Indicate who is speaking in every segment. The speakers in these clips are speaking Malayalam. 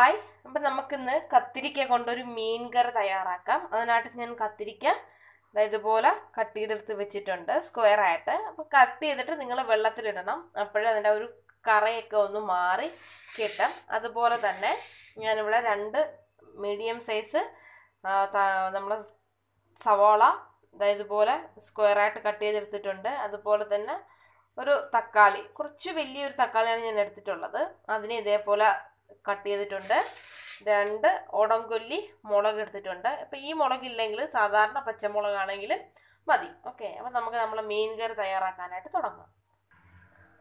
Speaker 1: ഹായ് അപ്പം നമുക്കിന്ന് കത്തിരിക്ക കൊണ്ടൊരു മീൻ കറി തയ്യാറാക്കാം. അതിനായിട്ട് ഞാൻ കത്തിരിക്ക ഇതുപോലെ കട്ട് ചെയ്തെടുത്ത് വെച്ചിട്ടുണ്ട് സ്ക്വയർ ആയിട്ട്. അപ്പോൾ കട്ട് ചെയ്തിട്ട് നിങ്ങൾ വെള്ളത്തിലിടണം. അപ്പോഴേ അതിന്റെ ഒരു കറയൊക്കെ ഒന്ന് മാറി കിട്ടും. അതുപോലെ തന്നെ ഞാനിവിടെ രണ്ട് മീഡിയം സൈസ് നമ്മൾ സവോള ഇതുപോലെ സ്ക്വയർ ആയിട്ട് കട്ട് ചെയ്തെടുത്തിട്ടുണ്ട്. അതുപോലെ തന്നെ ഒരു തക്കാളി. കുറച്ച് വലിയൊരു തക്കാളിയാണ് ഞാൻ എടുത്തിട്ടുള്ളത്. അതിനെ ഇതേപോലെ കട്ട് ചെയ്തിട്ടുണ്ട്. രണ്ട് ഓടംകൊല്ലി മുളക് എടുത്തിട്ടുണ്ട്. അപ്പം ഈ മുളകില്ലെങ്കിൽ സാധാരണ പച്ചമുളകാണെങ്കിൽ മതി. ഓക്കെ അപ്പം നമുക്ക് നമ്മൾ മീൻ കറി തയ്യാറാക്കാനായിട്ട് തുടങ്ങാം.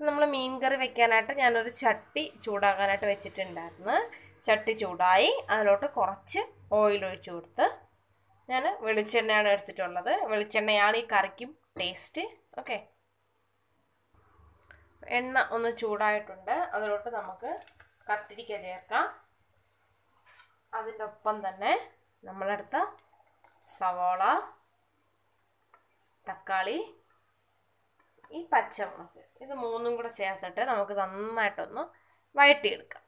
Speaker 1: നമ്മൾ മീൻ കറി വെക്കാനായിട്ട് ഞാനൊരു ചട്ടി ചൂടാക്കാനായിട്ട് വെച്ചിട്ടുണ്ടായിരുന്നു. ചട്ടി ചൂടായി. അതിലോട്ട് കുറച്ച് ഓയിൽ ഒഴിച്ചു കൊടുത്ത് ഞാൻ വെളിച്ചെണ്ണയാണ് എടുത്തിട്ടുള്ളത്. വെളിച്ചെണ്ണയാണ് ഈ കറിക്കും ടേസ്റ്റ് ഓക്കെ എണ്ണ ഒന്ന് ചൂടായിട്ടുണ്ട്. അതിലോട്ട് നമുക്ക് കത്തിരിക്ക ചേർക്കാം അതിന്റെ ഒപ്പം തന്നെ നമ്മളെടുത്ത സവോള തക്കാളി ഈ പച്ചമുളക്. ഇത് മൂന്നും കൂടെ ചേർത്തിട്ട് നമുക്ക് നന്നായിട്ടൊന്ന് വഴട്ടിയെടുക്കാം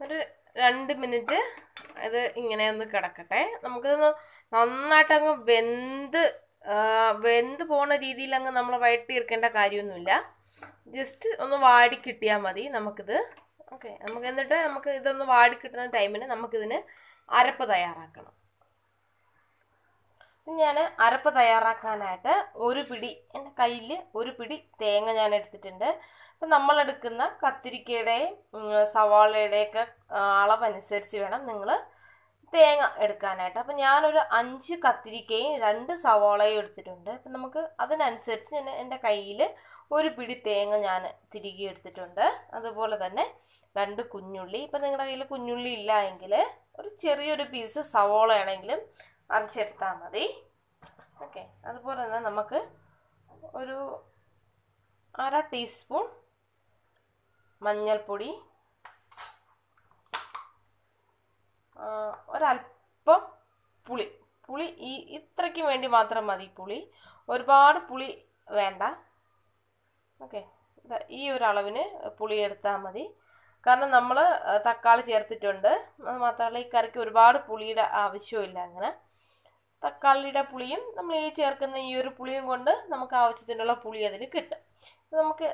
Speaker 1: ഒരു രണ്ട് മിനിറ്റ് ഇത് ഇങ്ങനെ ഒന്ന് കിടക്കട്ടെ. നമുക്കിതൊന്ന് നന്നായിട്ടങ്ങ് വെന്ത് വെന്ത് പോണ രീതിയിൽ അങ്ങ് നമ്മൾ വഴട്ടിയെടുക്കേണ്ട കാര്യമൊന്നുമില്ല. ജസ്റ്റ് ഒന്ന് വാടി കിട്ടിയാൽ മതി നമുക്കിത് ഓക്കെ നമുക്ക് എന്നിട്ട് നമുക്ക് ഇതൊന്ന് വാടി കിട്ടുന്ന ടൈമിന് നമുക്കിതിന് അരപ്പ് തയ്യാറാക്കണം. ഞാൻ അരപ്പ് തയ്യാറാക്കാനായിട്ട് ഒരു പിടി എന്റെ കയ്യിൽ ഒരു പിടി തേങ്ങ ഞാൻ എടുത്തിട്ടുണ്ട് അപ്പം നമ്മളെടുക്കുന്ന കത്തിരിക്കയുടെയും സവാളയുടെയൊക്കെ അളവനുസരിച്ച് വേണം നിങ്ങൾ തേങ്ങ എടുക്കാനായിട്ട്. അപ്പം ഞാനൊരു അഞ്ച് കത്തിരിക്കയും രണ്ട് സവാളയും എടുത്തിട്ടുണ്ട്. അപ്പം നമുക്ക് അതിനനുസരിച്ച് ഞാൻ എന്റെ കയ്യിൽ ഒരു പിടി തേങ്ങ ഞാൻ തിരികെ എടുത്തിട്ടുണ്ട്. അതുപോലെ തന്നെ രണ്ട് കുഞ്ഞുള്ളി. ഇപ്പം നിങ്ങളുടെ കയ്യിൽ കുഞ്ഞുള്ളി ഇല്ല എങ്കിൽ ഒരു ചെറിയൊരു പീസ് സവോള ആണെങ്കിലും അരച്ചെടുത്താൽ മതി. ഓക്കെ. അതുപോലെ തന്നെ നമുക്ക് ഒരു അര ടീസ്പൂൺ മഞ്ഞൾപ്പൊടി ഒരല്പം പുളി പുളി ഇത്രയ്ക്ക് വേണ്ടി മാത്രം മതി പുളി. ഒരുപാട് പുളി വേണ്ട. ഓക്കെ. ഈ ഒരു അളവിന് പുളി എടുത്താൽ മതി. കാരണം നമ്മൾ തക്കാളി ചേർത്തിട്ടുണ്ട്. അത് മാത്രമല്ല ഈ കറിക്ക് ഒരുപാട് പുളിയുടെ ആവശ്യമില്ല അങ്ങനെ. തക്കാളിയുടെ പുളിയും നമ്മൾ ഈ ചേർക്കുന്ന ഈ ഒരു പുളിയും കൊണ്ട് നമുക്ക് ആവശ്യത്തിനുള്ള പുളി അതിൽ കിട്ടും. നമുക്ക്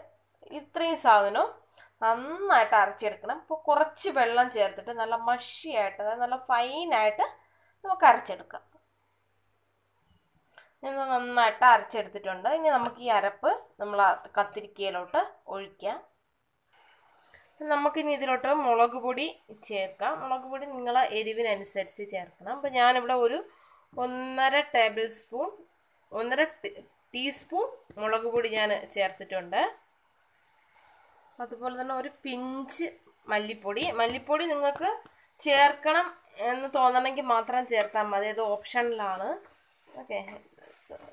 Speaker 1: ഇത്രയും സാധനം നന്നായിട്ട് അരച്ചെടുക്കണം. ഇപ്പോൾ കുറച്ച് വെള്ളം ചേർത്തിട്ട് നല്ല മഷിയായിട്ട് അതായത് നല്ല ഫൈനായിട്ട് നമുക്ക് അരച്ചെടുക്കാം. ഞാൻ നന്നായിട്ട് അരച്ചെടുത്തിട്ടുണ്ട്. ഇനി നമുക്ക് ഈ അരപ്പ് നമ്മൾ കത്തിരിക്കയിലോട്ട് ഒഴിക്കാം. നമുക്കിനി ഇതിലോട്ട് മുളക് പൊടി ചേർക്കാം. മുളക് പൊടി നിങ്ങളെ എരിവിനനുസരിച്ച് ചേർക്കണം. അപ്പോൾ ഞാനിവിടെ ഒരു ഒന്നര ടേബിൾ സ്പൂൺ ഒന്നര ടീസ്പൂൺ മുളക് പൊടി ഞാൻ ചേർത്തിട്ടുണ്ട്. അതുപോലെ തന്നെ ഒരു പിഞ്ച് മല്ലിപ്പൊടി. മല്ലിപ്പൊടി നിങ്ങൾക്ക് ചേർക്കണം എന്ന് തോന്നണമെങ്കിൽ മാത്രം ചേർത്താൽ മതി. അത് ഓപ്ഷനിലാണ്. ഓക്കെ.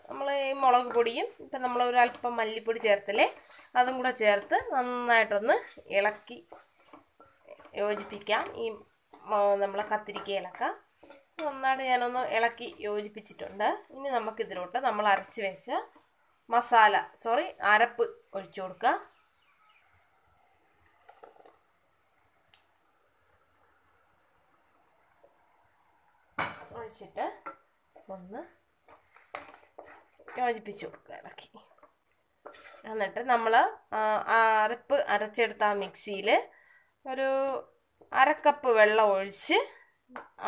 Speaker 1: നമ്മൾ ഈ മുളക് പൊടിയും ഇപ്പം നമ്മൾ ഒരു അല്പം മല്ലിപ്പൊടി ചേർത്തില്ലേ അതും കൂടെ ചേർത്ത് നന്നായിട്ടൊന്ന് ഇളക്കി യോജിപ്പിക്കാം. ഈ നമ്മളെ കത്തിരിക്ക ഇളക്കാം നന്നായിട്ട് ഞാനൊന്ന് ഇളക്കി യോജിപ്പിച്ചിട്ടുണ്ട്. ഇനി നമുക്കിതിലോട്ട് നമ്മൾ അരച്ച് വെച്ച മസാല സോറി അരപ്പ് ഒഴിച്ചു കൊടുക്കുക. ഒഴിച്ചിട്ട് ഒന്ന് യോജിപ്പിച്ച് കൊടുക്കുക ഇളക്കി. എന്നിട്ട് നമ്മൾ അരപ്പ് അരച്ചെടുത്ത ആ മിക്സിയിൽ ഒരു അരക്കപ്പ് വെള്ളം ഒഴിച്ച്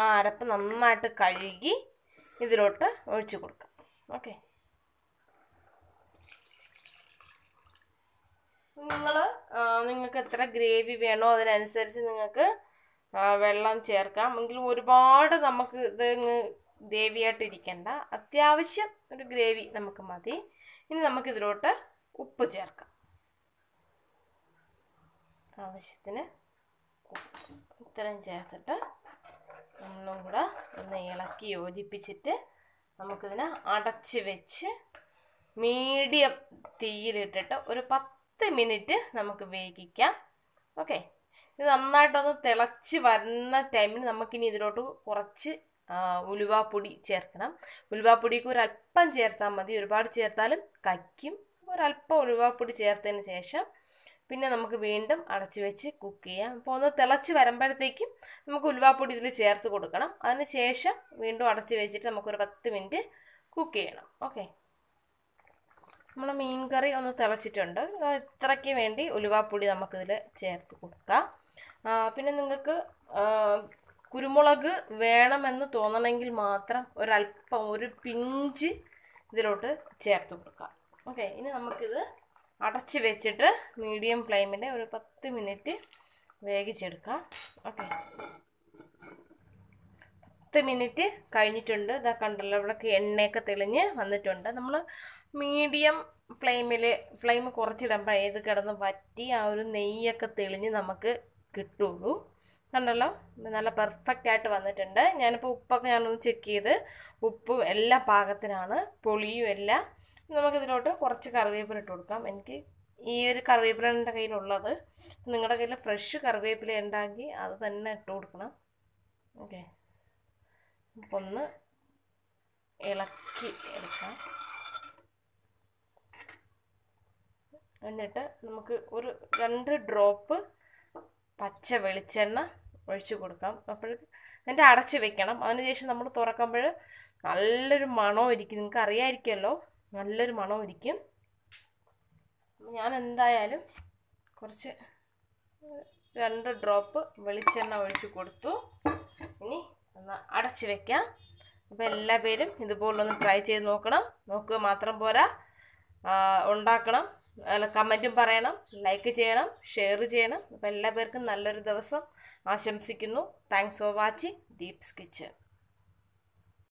Speaker 1: ആ അരപ്പ് നന്നായിട്ട് കഴുകി ഇതിലോട്ട് ഒഴിച്ചു കൊടുക്കാം. ഓക്കെ. നിങ്ങൾ നിങ്ങൾക്ക് എത്ര ഗ്രേവി വേണോ അതിനനുസരിച്ച് നിങ്ങൾക്ക് വെള്ളം ചേർക്കാം. എങ്കിലും ഒരുപാട് നമുക്ക് ഇത് ഗ്രേവിയായിട്ട് ഇരിക്കണ്ട അത്യാവശ്യം ഒരു ഗ്രേവി നമുക്ക് മതി. ഇനി നമുക്കിതിലോട്ട് ഉപ്പ് ചേർക്കാം. ആവശ്യത്തിന് ഇത്രയും ചേർത്തിട്ട് ഒന്നും കൂടെ ഒന്ന് ഇളക്കി യോജിപ്പിച്ചിട്ട് നമുക്കിതിനെ അടച്ച് വെച്ച് മീഡിയം തീയിലിട്ടിട്ട് ഒരു പത്ത് മിനിറ്റ് നമുക്ക് വേവിക്കാം. ഓക്കെ? ഇത് നന്നായിട്ടൊന്ന് തിളച്ച് വരുന്ന ടൈമിൽ നമുക്കിനി ഇതിലോട്ട് കുറച്ച് ഉലുവാപ്പൊടി ചേർക്കണം. ഉലുവാപ്പൊടിക്ക് ഒരല്പം ചേർത്താൽ മതി. ഒരുപാട് ചേർത്താലും കയ്ക്കും ഒരല്പം ഉലുവാപ്പൊടി ചേർത്തതിന് ശേഷം പിന്നെ നമുക്ക് വീണ്ടും അടച്ചു വെച്ച് കുക്ക് ചെയ്യാം. അപ്പോൾ ഒന്ന് തിളച്ച് വരുമ്പോഴത്തേക്കും നമുക്ക് ഉലുവാപ്പൊടി ഇതിൽ ചേർത്ത് കൊടുക്കണം. അതിന് ശേഷം വീണ്ടും അടച്ചു വെച്ചിട്ട് നമുക്കൊരു പത്ത് മിനിറ്റ് കുക്ക് ചെയ്യണം. ഓക്കെ നമ്മുടെ മീൻ കറി ഒന്ന് തിളച്ചിട്ടുണ്ട്. ഇത്രയ്ക്ക് വേണ്ടി ഉലുവാപ്പൊടി നമുക്കിതിൽ ചേർത്ത് കൊടുക്കാം. പിന്നെ നിങ്ങൾക്ക് കുരുമുളക് വേണമെന്ന് തോന്നണമെങ്കിൽ മാത്രം ഒരല്പം ഒരു പിഞ്ച് ഇതിലോട്ട് ചേർത്ത് കൊടുക്കാം ഓക്കെ ഇനി നമുക്കിത് അടച്ച് വെച്ചിട്ട് മീഡിയം ഫ്ലെയിമിൽ ഒരു പത്ത് മിനിറ്റ് വേവിച്ചെടുക്കാം. ഓക്കെ. പത്ത് മിനിറ്റ് കഴിഞ്ഞിട്ടുണ്ട്. ഇതാ കണ്ടല്ലോ ഇവിടെയൊക്കെ എണ്ണയൊക്കെ തെളിഞ്ഞ് വന്നിട്ടുണ്ട്. നമ്മൾ മീഡിയം ഫ്ലെയിമിൽ ഫ്ലെയിം കുറച്ചിടുമ്പോൾ ഏത് കിടന്ന് വറ്റി ആ ഒരു നെയ്യൊക്കെ തെളിഞ്ഞ് നമുക്ക് കിട്ടുള്ളൂ. കണ്ടല്ലോ? നല്ല പെർഫെക്റ്റ് ആയിട്ട് വന്നിട്ടുണ്ട്. ഞാനിപ്പോൾ ഉപ്പൊക്കെ ഞാനൊന്ന് ചെക്ക് ചെയ്ത്. ഉപ്പും എല്ലാ പാകത്തിനാണ്. പൊളിയും എല്ലാം. നമുക്കിതിലോട്ട് കുറച്ച് കറിവേപ്പില ഇട്ട് കൊടുക്കാം. എനിക്ക് ഈ ഒരു കറിവേപ്പില എന്റെ കയ്യിലുള്ളത്. നിങ്ങളുടെ കയ്യിൽ ഫ്രഷ് കറിവേപ്പില ഉണ്ടാക്കി അത് തന്നെ ഇട്ട് കൊടുക്കണം. ഓക്കെ അപ്പം ഒന്ന് ഇളക്കി എടുക്കാം. എന്നിട്ട് നമുക്ക് ഒരു രണ്ട് ഡ്രോപ്പ് പച്ച വെളിച്ചെണ്ണ ഒഴിച്ചു കൊടുക്കാം. അപ്പോൾ എന്നിട്ട് അടച്ചു വെക്കണം. അതിനുശേഷം നമ്മൾ തുറക്കുമ്പോൾ നല്ലൊരു മണവും ഇരിക്കും. നിങ്ങൾക്ക് അറിയാമായിരിക്കുമല്ലോ നല്ലൊരു മണം ഇരിക്കും. ഞാൻ എന്തായാലും കുറച്ച് രണ്ട് ഡ്രോപ്പ് വെളിച്ചെണ്ണ ഒഴിച്ചു കൊടുത്തു. ഇനി ഒന്ന് അടച്ചു വെക്കാം. അപ്പോൾ എല്ലാ പേരും ഇതുപോലൊന്ന് ട്രൈ ചെയ്ത് നോക്കണം. നോക്കുക മാത്രം പോരാ. ഉണ്ടാക്കണം. കമന്റും പറയണം ലൈക്ക് ചെയ്യണം ഷെയർ ചെയ്യണം. അപ്പോൾ എല്ലാ പേർക്കും നല്ലൊരു ദിവസം ആശംസിക്കുന്നു. Thanks for watching Deep's kitchen